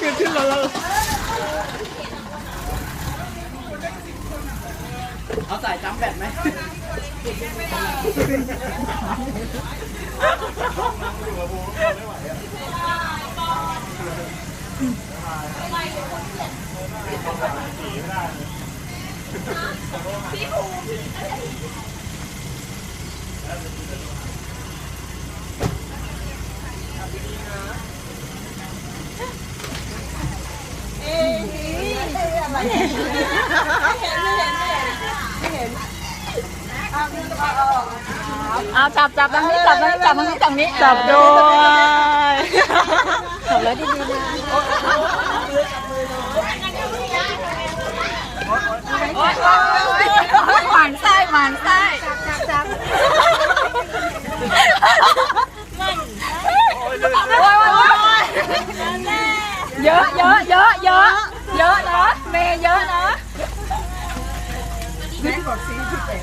คือขึ้นรถแล้วเอาสายจัมแบตไหม เอาจับจับตรงนี้จับตรงนี้จับตรงนี้ตรงนี้จับด้วยจับแล้วดีๆนะโอ๊ยโอ๊ยโอ๊ยหวานไส้หวานไส้จับจับเยอะเยอะเยอะเยอะเยอะนะเมย์ บอกสี่สิบเอ็ด